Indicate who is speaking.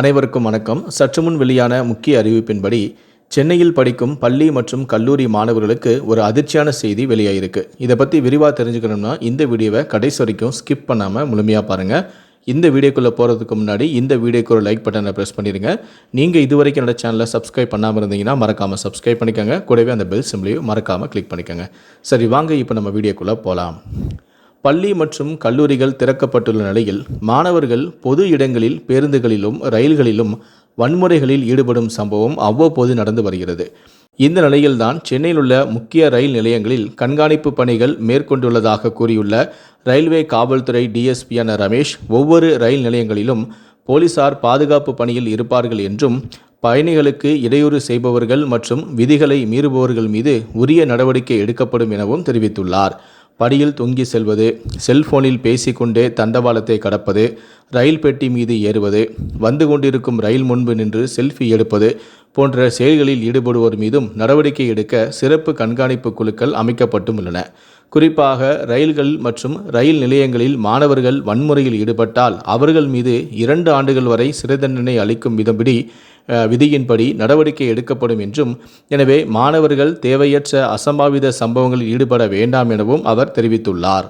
Speaker 1: அனைவருக்கும் வணக்கம். சற்று முன் வெளியான முக்கிய அறிவிப்பின்படி சென்னையில் படிக்கும் பள்ளி மற்றும் கல்லூரி மாணவர்களுக்கு ஒரு அதிர்ச்சியான செய்தி வெளியாயிருக்கு. இதை பற்றி விரிவாக தெரிஞ்சுக்கணும்னா இந்த வீடியோவை கடைசி வரைக்கும் ஸ்கிப் பண்ணாமல் முழுமையாக பாருங்கள் இந்த வீடியோக்குள்ளே போகிறதுக்கு முன்னாடி இந்த வீடியோக்கு ஒரு லைக் பட்டனை ப்ரெஸ் பண்ணிடுங்க நீங்கள் இது வரைக்கும் என்னோட சேனலை சப்ஸ்கிரைப் பண்ணாமல் இருந்தீங்கன்னா மறக்காமல் சப்ஸ்கிரைப் பண்ணிக்கோங்க. கூடவே அந்த பெல் சிம்லையும் மறக்காமல் கிளிக் பண்ணிக்கோங்க. சரி வாங்க இப்போ நம்ம வீடியோக்குள்ளே போகலாம் பள்ளி மற்றும் கல்லூரிகள் திறக்கப்பட்டுள்ள நிலையில் மாணவர்கள் பொது இடங்களில் பேருந்துகளிலும் ரயில்களிலும் வன்முறைகளில் ஈடுபடும் சம்பவம் அவ்வப்போது நடந்து வருகிறது. இந்த நிலையில்தான் சென்னையில் உள்ள முக்கிய ரயில் நிலையங்களில் கண்காணிப்பு பணிகள் மேற்கொண்டுள்ளதாக கூறியுள்ள ரயில்வே காவல்துறை டிஎஸ்பியான ரமேஷ் ஒவ்வொரு ரயில் நிலையங்களிலும் போலீசார் பாதுகாப்பு பணியில் இருப்பார்கள் என்றும் பயணிகளுக்கு இடையூறு செய்பவர்கள் மற்றும் விதிகளை மீறுபவர்கள் மீது உரிய நடவடிக்கை எடுக்கப்படும் எனவும் தெரிவித்துள்ளார். படியில் தொங்கி செல்வது செல்போனில் பேசிக்கொண்டே தண்டவாளத்தை கடப்பது ரயில் பெட்டி மீது ஏறுவது வந்து கொண்டிருக்கும் ரயில் முன்பு நின்று செல்ஃபி எடுப்பது போன்ற செயல்களில் ஈடுபடுவோர் மீதும் நடவடிக்கை எடுக்க சிறப்பு கண்காணிப்பு குழுக்கள் அமைக்கப்பட்டும் உள்ளன. குறிப்பாக ரயில்கள் மற்றும் ரயில் நிலையங்களில் மாணவர்கள் வன்முறையில் ஈடுபட்டால் அவர்கள் மீது இரண்டு ஆண்டுகள் வரை சிறை தண்டனை அளிக்கும் விதம்படி விதியின்படி நடவடிக்கை எடுக்கப்படும் என்றும் எனவே மாணவர்கள் தேவையற்ற அசம்பாவித சம்பவங்களில் ஈடுபட வேண்டாம் எனவும் அவர் தெரிவித்துள்ளார்.